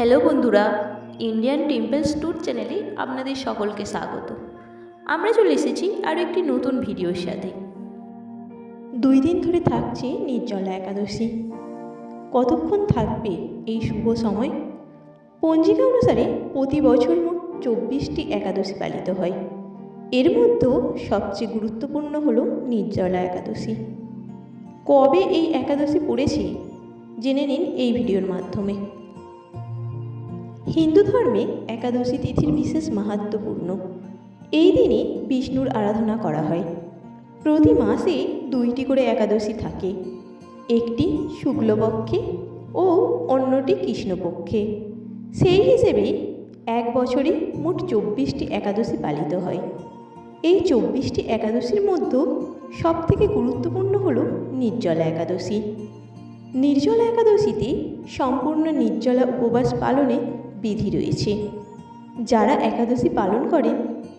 Hello বন্ধুরা Indian temples tour চ্যানেলে আপনাদের সকলকে স্বাগত। আমরা চলে এসেছি আরও একটি নতুন ভিডিওর সাথে। দুই দিন ধরে থাকছে নির্জলা একাদশী। কতক্ষণ থাকবে এই শুভ সময়? পঞ্জিকা অনুসারে প্রতি বছর মোট চব্বিশটি একাদশী পালিত হয়। এর মধ্যেও সবচেয়ে গুরুত্বপূর্ণ হলো নির্জলা একাদশী। কবে এই একাদশী পড়েছে, জেনে নিন এই ভিডিওর মাধ্যমে। হিন্দু ধর্মে একাদশী তিথির বিশেষ মাহাত্ম্যপূর্ণ। এই দিনে বিষ্ণুর আরাধনা করা হয়। প্রতি মাসে দুইটি করে একাদশী থাকে। একটি শুক্লপক্ষে ও অন্যটি কৃষ্ণপক্ষে। সেই হিসেবে এক বছরে মোট চব্বিশটি একাদশী পালিত হয়। এই চব্বিশটি একাদশীর মধ্যে সবথেকে গুরুত্বপূর্ণ হল নির্জলা একাদশী। নির্জলা একাদশীতে সম্পূর্ণ নির্জলা উপবাস পালনে বিধি রয়েছে। যারা একাদশী পালন করেন,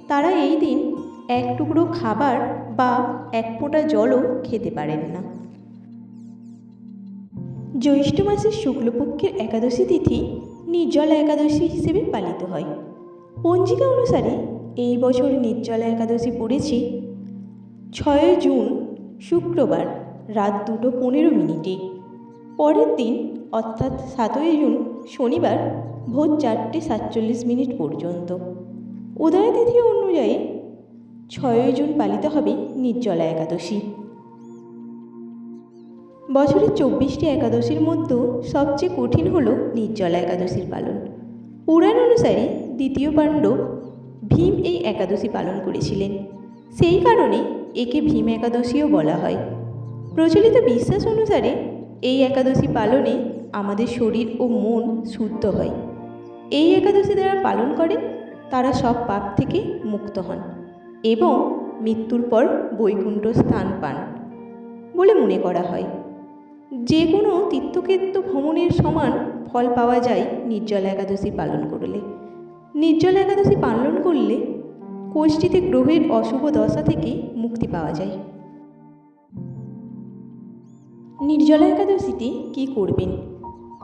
তারা এই দিন এক টুকরো খাবার বা এক ফোঁটা জলও খেতে পারেন না। জ্যৈষ্ঠ মাসের শুক্লপক্ষের একাদশী তিথি নির্জলা একাদশী হিসেবে পালিত হয়। পঞ্জিকা অনুসারে এই বছর নির্জলা একাদশী পড়েছে ছয় জুন, শুক্রবার, রাত দুটো পনেরো মিনিটে। পরের দিন, অর্থাৎ সাতই জুন, শনিবার ভোর চারটে সাতচল্লিশ মিনিট পর্যন্ত। উদয় তিথি অনুযায়ী ছয়ই জুন পালিত হবে নির্জলা একাদশী। বছরের চব্বিশটি একাদশীর মধ্যেও সবচেয়ে কঠিন হল নির্জলা একাদশীর পালন। পুরাণ অনুসারে দ্বিতীয় পাণ্ডব ভীম এই একাদশী পালন করেছিলেন। সেই কারণে একে ভীম একাদশীও বলা হয়। প্রচলিত বিশ্বাস অনুসারে এই একাদশী পালনে আমাদের শরীর ও মন শুদ্ধ হয়। এই একাদশী যারা পালন করে, তারা সব পাপ থেকে মুক্ত হন এবং মৃত্যুর পর বৈকুণ্ঠ স্থান পান বলে মনে করা হয়। যে কোনো তীর্থক্ষেত্র ভ্রমণের সমান ফল পাওয়া যায় নির্জলা একাদশী পালন করলে। নির্জলা একাদশী পালন করলে কোষ্ঠীতে গ্রহের অশুভ দশা থেকে মুক্তি পাওয়া যায়। নির্জলা একাদশীতে কি করবেন?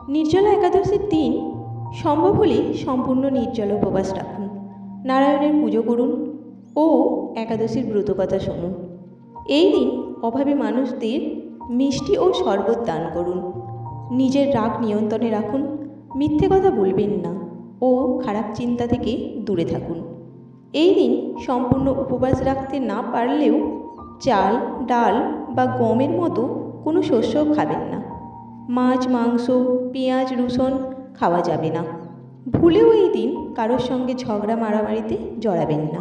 নির্জলা একাদশীর দিন সম্ভব হলে সম্পূর্ণ নির্জল উপবাস রাখুন, নারায়ণের পুজো করুন ও একাদশীর ব্রতকথা শুনুন। এই দিন অভাবী মানুষদের মিষ্টি ও শরবত দান করুন। নিজের রাগ নিয়ন্ত্রণে রাখুন, মিথ্যে কথা বলবেন না ও খারাপ চিন্তা থেকে দূরে থাকুন। এই দিন সম্পূর্ণ উপবাস রাখতে না পারলেও চাল, ডাল বা গমের মতো কোনো শস্যও খাবেন না। মাছ, মাংস, পেঁয়াজ, রসুন খাওয়া যাবে না। ভুলেও এই দিন কারোর সঙ্গে ঝগড়া মারামারিতে জড়াবেন না।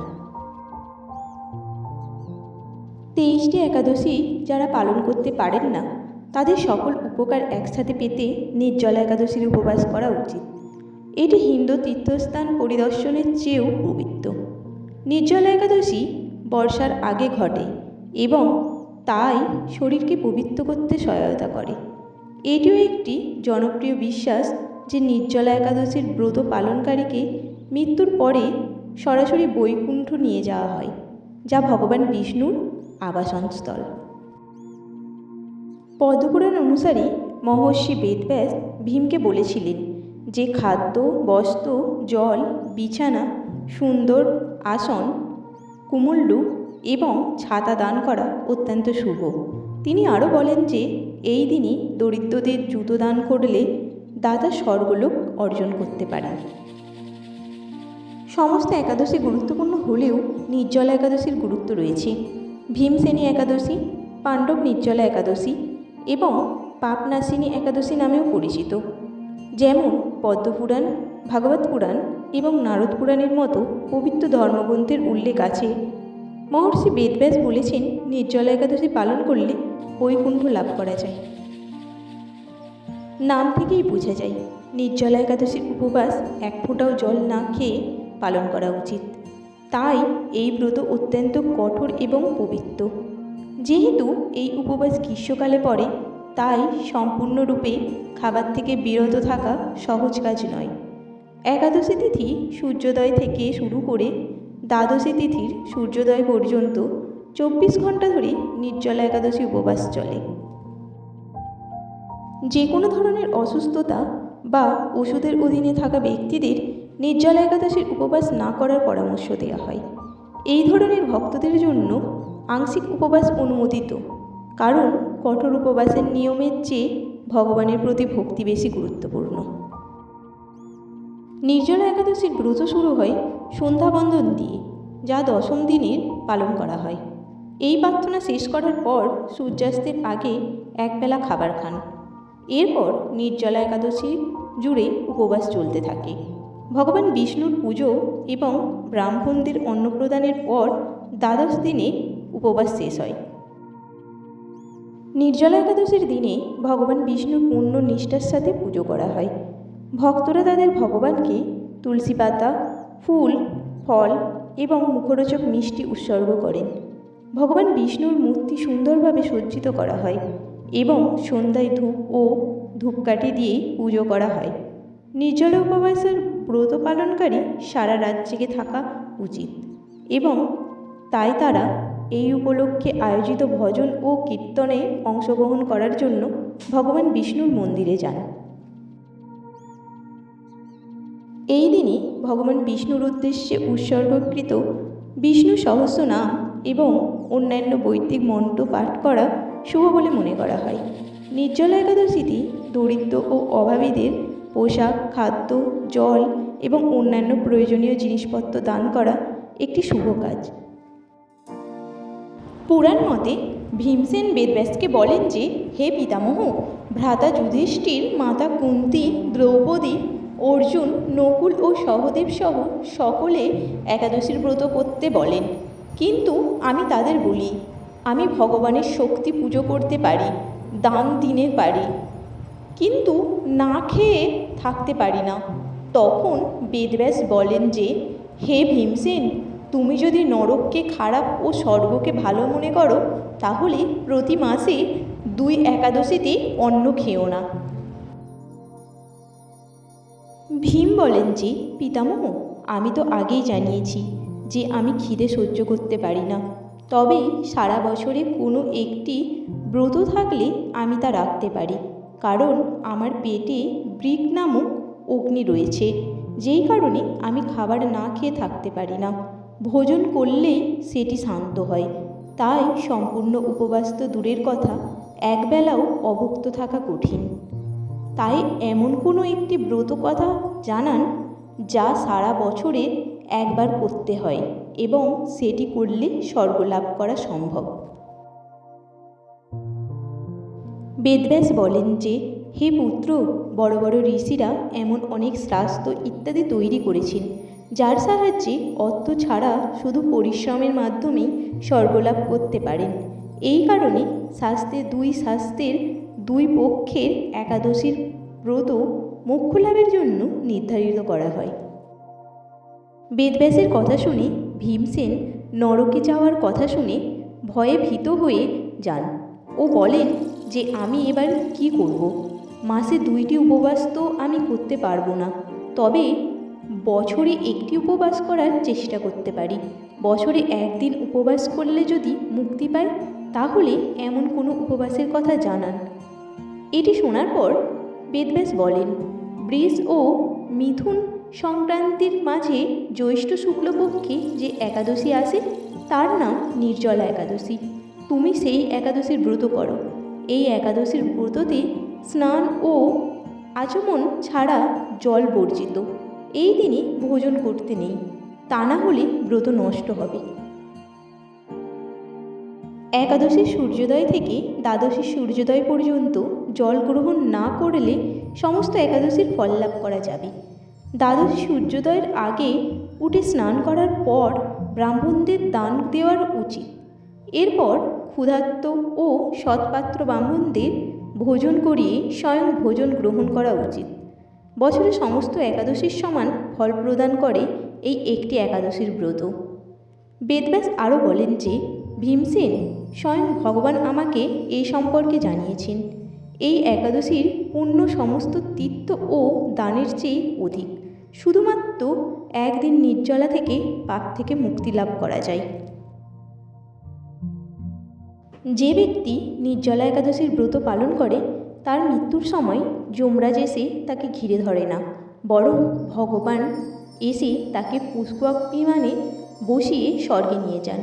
তেইশটি একাদশী যারা পালন করতে পারেন না, তাদের সকল উপকার একসাথে পেতে নির্জলা একাদশীর উপবাস করা উচিত। এটি হিন্দু তীর্থস্থান পরিদর্শনের চেয়েও পবিত্র। নির্জলা একাদশী বর্ষার আগে ঘটে এবং তাই শরীরকে পবিত্র করতে সহায়তা করে। এটিও একটি জনপ্রিয় বিশ্বাস যে নির্জলা একাদশীর ব্রত পালনকারীকে মৃত্যুর পরে সরাসরি বৈকুণ্ঠ নিয়ে যাওয়া হয়, যা ভগবান বিষ্ণুর আবাসনস্থল পদ্মপুরাণ অনুসারে মহর্ষি বেদব্যাস ভীমকে বলেছিলেন যে খাদ্য, বস্ত্র, জল, বিছানা, সুন্দর আসন কুমুল্লু এবং ছাতা দান করা অত্যন্ত শুভ। তিনি আরও বলেন যে এই দিনই দরিদ্রদের জুতো দান করলে দাদা স্বর্গলোক অর্জন করতে পারেন সমস্ত একাদশী গুরুত্বপূর্ণ হলেও নির্জলা একাদশীর গুরুত্ব রয়েছে। ভীমসেনী একাদশী, পাণ্ডব নির্জলা একাদশী এবং পাপনাশিনী একাদশী নামেও পরিচিত। যেমন পদ্মপুরাণ, ভাগবত পুরাণ এবং নারদ পুরাণের মতো পবিত্র ধর্মগ্রন্থের উল্লেখ আছে। মহর্ষি বেদব্যাস বলেছেন, নির্জলা একাদশী পালন করলে বৈকুণ্ঠ লাভ করা যায়। নাম থেকেই বোঝা যায়। নির্জলা একাদশীর উপবাস এক ফোঁটাও জল না খেয়ে পালন করা উচিত। তাই এই ব্রত অত্যন্ত কঠোর এবং পবিত্র। যেহেতু এই উপবাস গ্রীষ্মকালে পড়ে, তাই সম্পূর্ণরূপে খাবার থেকে বিরত থাকা সহজ কাজ নয়। একাদশী তিথি সূর্যোদয় থেকে শুরু করে দ্বাদশী তিথির সূর্যোদয় পর্যন্ত চব্বিশ ঘণ্টা ধরে নির্জলা একাদশী উপবাস চলে। যে কোনো ধরনের অসুস্থতা বা ওষুধের অধীনে থাকা ব্যক্তিদের নির্জলা একাদশীর উপবাস না করার পরামর্শ দেওয়া হয়। এই ধরনের ভক্তদের জন্য আংশিক উপবাস অনুমোদিত, কারণ কঠোর উপবাসের নিয়মের চেয়ে ভগবানের প্রতি ভক্তি বেশি গুরুত্বপূর্ণ। নির্জলা একাদশীর ব্রত শুরু হয় সন্ধ্যাবন্দন দিয়ে, যা দশম দিনের পালন করা হয়। এই প্রার্থনা শেষ করার পর সূর্যাস্তের আগে একবেলা খাবার খান। এরপর নির্জলা একাদশী জুড়ে উপবাস চলতে থাকে। ভগবান বিষ্ণুর পুজো এবং ব্রাহ্মণদের অন্নপ্রদানের পর দ্বাদশ দিনে উপবাস শেষ হয়। নির্জলা একাদশীর দিনে ভগবান বিষ্ণুর পূর্ণ নিষ্ঠার সাথে পুজো করা হয়। ভক্তরা তাদের ভগবানকে তুলসী পাতা, ফুল, ফল এবং মুখরোচক মিষ্টি উৎসর্গ করেন। ভগবান বিষ্ণুর মূর্তি সুন্দরভাবে সজ্জিত করা হয়। এবং সন্ধ্যায় ধূপ ও ধূপকাঠি দিয়ে পুজো করা হয়। নির্জলা উপবাসের ব্রত পালনকারী সারা রাত জেগে থাকা উচিত এবং তাই তারা এই উপলক্ষে আয়োজিত ভজন ও কীর্তনে অংশগ্রহণ করার জন্য ভগবান বিষ্ণুর মন্দিরে যান। এই দিনই ভগবান বিষ্ণুর উদ্দেশ্যে উৎসর্গকৃত বিষ্ণু সহস্র নাম এবং অন্যান্য বৈদিক মন্ত্র পাঠ করা শুভ বলে মনে করা হয়। নির্জলা একাদশীতে দরিদ্র ও অভাবীদের পোশাক, খাদ্য, জল এবং অন্যান্য প্রয়োজনীয় জিনিসপত্র দান করা একটি শুভ কাজ। পুরাণ মতে ভীমসেন বেদব্যাসকে বলেন যে, হে পিতামহ, ভ্রাতা যুধিষ্ঠির, মাতা কুন্তি, দ্রৌপদী, অর্জুন, নকুল ও সহদেব সহ সকলে একাদশীর ব্রত করতে বলেন। কিন্তু আমি তাদের বলি আমি ভগবানের শক্তি পুজো করতে পারি, দান দিনে পারি। কিন্তু না খেয়ে থাকতে পারি না। তখন বেদব্যাস বলেন যে, হে ভীমসেন, তুমি যদি নরককে খারাপ ও স্বর্গকে ভালো মনে করো, তাহলে প্রতি মাসে দুই একাদশীতে অন্ন খেও না। ভীম বলেন যে, পিতামহ, আমি তো আগেই জানিয়েছি যে আমি খিদে সহ্য করতে পারি না। তবে সারা বছরে কোনো একটি ব্রত থাকলে আমি তা রাখতে পারি। কারণ আমার পেটে ব্রিক নামক অগ্নি রয়েছে, যেই কারণে আমি খাবার না খেয়ে থাকতে পারি না। ভোজন করলেই সেটি শান্ত হয়। তাই সম্পূর্ণ উপবাস তো দূরের কথা, একবেলাও অভুক্ত থাকা কঠিন। তাই এমন কোনো একটি ব্রত কথা জানান, যা সারা বছরে একবার করতে হয়। এবং সেটি করলে স্বর্গ লাভ করা সম্ভব। বেদব্যাস বলেন যে, হে পুত্র, বড় বড় ঋষিরা এমন অনেক শাস্ত্র ইত্যাদি তৈরি করেছেন, যার সাহায্যে অর্থ ছাড়া শুধু পরিশ্রমের মাধ্যমেই স্বর্গলাভ করতে পারেন। এই কারণে শাস্ত্রের দুই শাস্ত্রের দুই পক্ষের একাদশীর ব্রত মোক্ষ লাভের জন্য নির্ধারিত করা হয়। বেদব্যাসের কথা শুনে ভীমসেন নরকে যাওয়ার কথা শুনে ভয়ে ভীত হয়ে যান। ও বলেন যে, আমি এবার কি করব। মাসে দুইটি উপবাস তো আমি করতে পারব না। তবে বছরে একটি উপবাস করার চেষ্টা করতে পারি। বছরে একদিন উপবাস করলে যদি মুক্তি পাই, তাহলে এমন কোনো উপবাসের কথা জানান। এটি শোনার পর বেদব্যাস বলেন, ব্রিজ ও মিথুন সংক্রান্তির মাঝে জ্যৈষ্ঠ শুক্লপক্ষে যে একাদশী আসে, তার নাম নির্জলা একাদশী। তুমি সেই একাদশীর ব্রত করো। এই একাদশীর ব্রততে স্নান ও আচমন ছাড়া জল বর্জিত। এই দিনে ভোজন করতে নেই। তা না হলে ব্রত নষ্ট হবে। একাদশীর সূর্যোদয় থেকে দ্বাদশীর সূর্যোদয় পর্যন্ত জল গ্রহণ না করলে সমস্ত একাদশীর ফল লাভ করা যাবে। দ্বাদশী সূর্যোদয়ের আগে উঠে স্নান করার পর ব্রাহ্মণদের দান দেওয়ার উচিত। এরপর ক্ষুধার্ত ও সৎপাত্র ব্রাহ্মণদের ভোজন করিয়ে স্বয়ং ভোজন গ্রহণ করা উচিত। বছরে সমস্ত একাদশীর সমান ফল প্রদান করে এই একটি একাদশীর ব্রত। বেদব্যাস আরও বলেন যে, ভীমসেন স্বয়ং ভগবান আমাকে এই সম্পর্কে জানিয়েছেন। এই একাদশীর পূর্ণ সমস্ত তীর্থ ও দানের চেয়ে অধিক। শুধুমাত্র একদিন নির্জলা থেকে পাপ থেকে মুক্তি লাভ করা যায়। যে ব্যক্তি নির্জলা একাদশীর ব্রত পালন করে, তার মৃত্যুর সময় যমরাজ এসে তাকে ঘিরে ধরে না, বরং ভগবান এসে তাকে পুষ্পক বিমানে বসিয়ে স্বর্গে নিয়ে যান।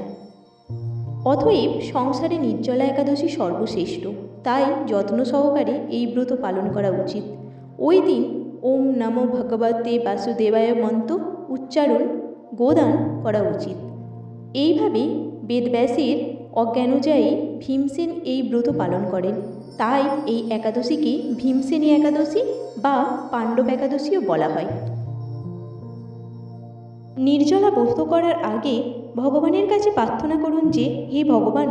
অতএব সংসারে নির্জলা একাদশী সর্বশ্রেষ্ঠ, তাই যত্ন সহকারে এই ব্রত পালন করা উচিত। ওই দিন ওম নমো ভগবতে বাসুদেবায় মন্ত্র উচ্চারণ গোদান করা উচিত। এইভাবে বেদব্যাসের অজ্ঞানুযায়ী ভীমসেন এই ব্রত পালন করেন। তাই এই একাদশীকে ভীমসেনী একাদশী বা পাণ্ডব একাদশীও বলা হয়। নির্জলা ব্রত করার আগে ভগবানের কাছে প্রার্থনা করুন যে, হে ভগবান,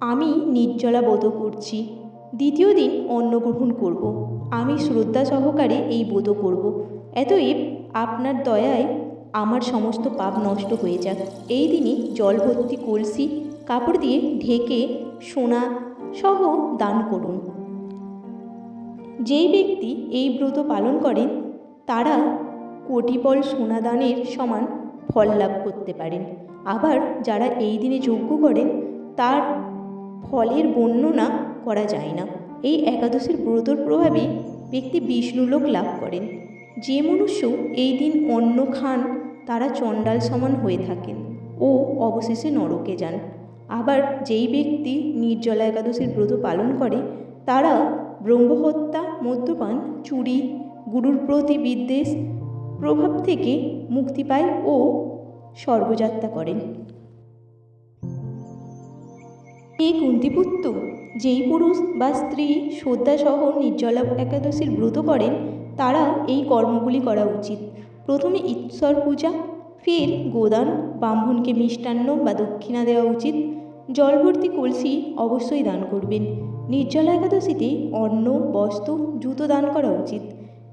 আমি নির্জলা ব্রত করছি দ্বিতীয় দিন অন্ন গ্রহণ করব। আমি শ্রদ্ধা সহকারে এই ব্রত করব। এতএব আপনার দয়ায় আমার সমস্ত পাপ নষ্ট হয়ে যাক। এই দিনে জল ভর্তি কলসি, কাপড় দিয়ে ঢেকে সোনা সহ দান করুন। যেই ব্যক্তি এই ব্রত পালন করেন, তারা কোটিপল সোনাদানের সমান ফল লাভ করতে পারেন। আবার যারা এই দিনে যজ্ঞ করেন, তার ফলের বর্ণনা করা যায় না। এই একাদশীর ব্রতর প্রভাবে ব্যক্তি বিষ্ণুলোক লাভ করেন। যে মনুষ্য এই দিন অন্ন খান, তারা চণ্ডাল সমান হয়ে থাকেন ও অবশেষে নরকে যান। আবার যেই ব্যক্তি নির্জলা একাদশীর ব্রত পালন করে, তারা ব্রহ্মহত্যা, মদ্যপান, চুরি, গুরুর প্রতি বিদ্বেষ, প্রভাব থেকে মুক্তি পায় ও স্বর্গযাত্রা করেন। এই কুন্তিপুত্র যেই পুরুষ বা স্ত্রী শ্রদ্ধাসহ নির্জলা একাদশীর ব্রত করেন, তারা এই কর্মগুলি করা উচিত। প্রথমে ঈশ্বর পূজা, ফের গোদান, ব্রাহ্মণকে মিষ্টান্ন বা দক্ষিণা দেওয়া উচিত। জল ভর্তি কলসি অবশ্যই দান করবেন। নির্জলা একাদশীতে অন্ন, বস্ত্র, জুতো দান করা উচিত।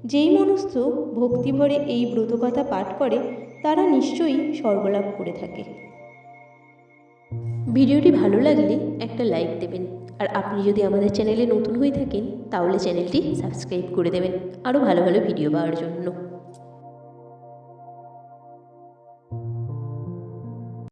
যেই মনুষ্য ভক্তিভরে এই ব্রতকথা পাঠ করে, তারা নিশ্চয়ই স্বর্গলাভ করে থাকে। ভিডিওটি ভালো লাগলে একটা লাইক দেবেন। আর আপনি যদি আমাদের চ্যানেলে নতুন হয়ে থাকেন, তাহলে চ্যানেলটি সাবস্ক্রাইব করে দেবেন। আরও ভালো ভালো ভিডিও পাওয়ার জন্য।